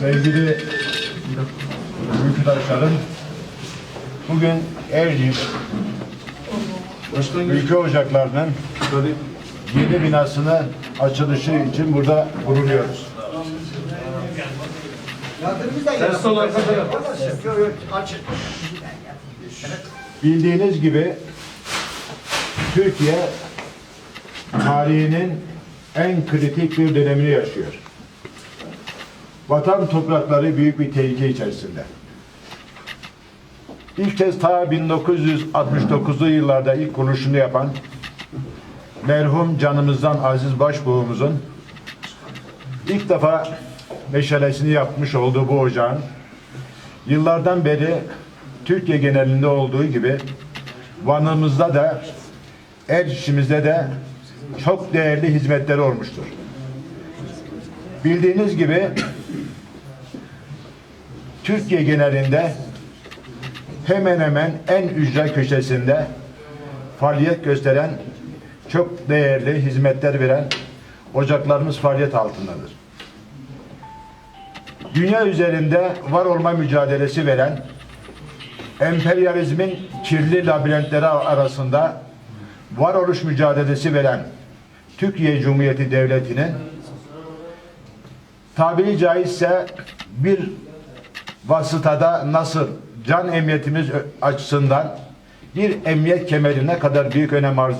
Sevgili ülküdaşlarım, bugün Erciyes Ülke Ocakları'nın yeni binasını açılışı için burada bulunuyoruz. Bildiğiniz gibi Türkiye tarihinin en kritik bir dönemini yaşıyor. Vatan toprakları büyük bir tehlike içerisinde. İlk kez ta 1969'lu yıllarda ilk konuşunu yapan merhum canımızdan Aziz Başbuğumuzun ilk defa meşalesini yapmış olduğu bu ocağın yıllardan beri Türkiye genelinde olduğu gibi Van'ımızda da Erciş'imizde de çok değerli hizmetleri olmuştur. Bildiğiniz gibi Türkiye genelinde hemen hemen en ücra köşesinde faaliyet gösteren çok değerli hizmetler veren ocaklarımız faaliyet altındadır. Dünya üzerinde var olma mücadelesi veren emperyalizmin kirli labirentleri arasında varoluş mücadelesi veren Türkiye Cumhuriyeti Devleti'nin tabiri caizse bir vasıtada nasıl can emniyetimiz açısından bir emniyet kemerine kadar büyük önem arz,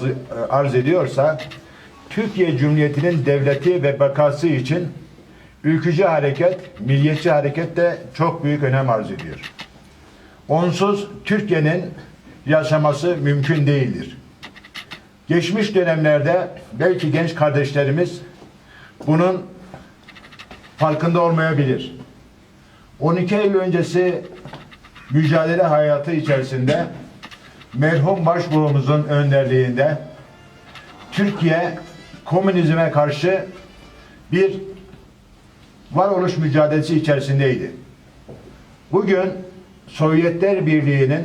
arz ediyorsa Türkiye Cumhuriyeti'nin devleti ve bakası için ülkücü hareket, milliyetçi hareket de çok büyük önem arz ediyor. Onsuz Türkiye'nin yaşaması mümkün değildir. Geçmiş dönemlerde belki genç kardeşlerimiz bunun farkında olmayabilir. 12 Eylül öncesi mücadele hayatı içerisinde merhum başbuğumuzun önderliğinde Türkiye komünizme karşı bir varoluş mücadelesi içerisindeydi. Bugün Sovyetler Birliği'nin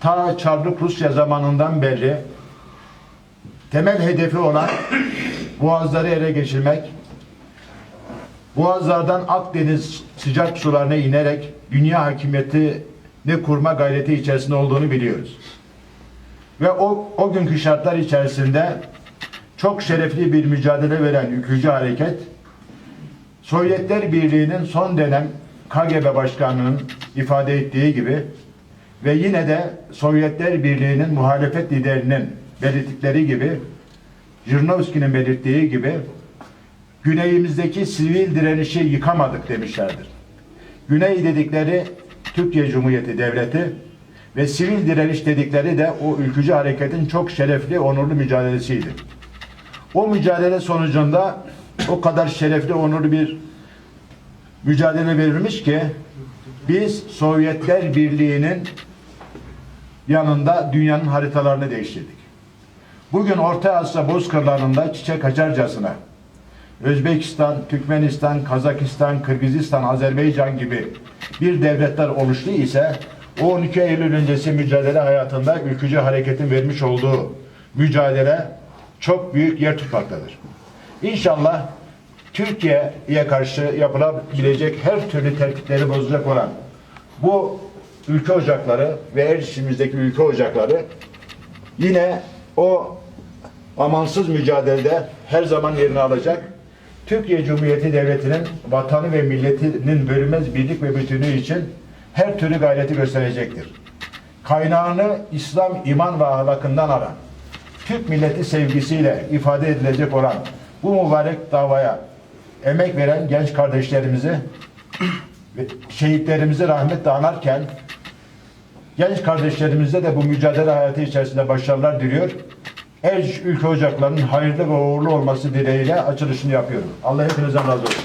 ta Çarlık Rusya zamanından beri temel hedefi olan boğazları ele geçirmek, boğazlardan Akdeniz sıcak sularına inerek dünya hakimiyetini kurma gayreti içerisinde olduğunu biliyoruz. Ve o, o günkü şartlar içerisinde çok şerefli bir mücadele veren ülkücü hareket, Sovyetler Birliği'nin son dönem KGB Başkanı'nın ifade ettiği gibi ve yine de Sovyetler Birliği'nin muhalefet liderinin belirttikleri gibi Jirinovski'nin belirttiği gibi güneyimizdeki sivil direnişi yıkamadık demişlerdir. Güney dedikleri Türkiye Cumhuriyeti Devleti ve sivil direniş dedikleri de o ülkücü hareketin çok şerefli, onurlu mücadelesiydi. O mücadele sonucunda o kadar şerefli, onurlu bir mücadele verilmiş ki biz Sovyetler Birliği'nin yanında dünyanın haritalarını değiştirdik. Bugün Orta Asya bozkırlarında çiçek açarcasına Özbekistan, Türkmenistan, Kazakistan, Kırgızistan, Azerbaycan gibi bir devletler oluştu ise o 12 Eylül öncesi mücadele hayatında ülkücü hareketin vermiş olduğu mücadele çok büyük yer tutmaktadır. İnşallah Türkiye'ye karşı yapılabilecek her türlü tertipleri bozacak olan bu ülke ocakları ve erişimizdeki ülke ocakları yine o amansız mücadelede her zaman yerini alacak. Türkiye Cumhuriyeti Devleti'nin vatanı ve milletinin bölünmez birlik ve bütünlüğü için her türlü gayreti gösterecektir. Kaynağını İslam, iman ve ahlakından alan, Türk milleti sevgisiyle ifade edilecek olan bu mübarek davaya emek veren genç kardeşlerimizi ve şehitlerimizi rahmetle anarken genç kardeşlerimize de bu mücadele hayatı içerisinde başarılar diliyor. Erciş Ülke Ocakları'nın hayırlı ve uğurlu olması dileğiyle açılışını yapıyorum. Allah hepinizden razı olsun.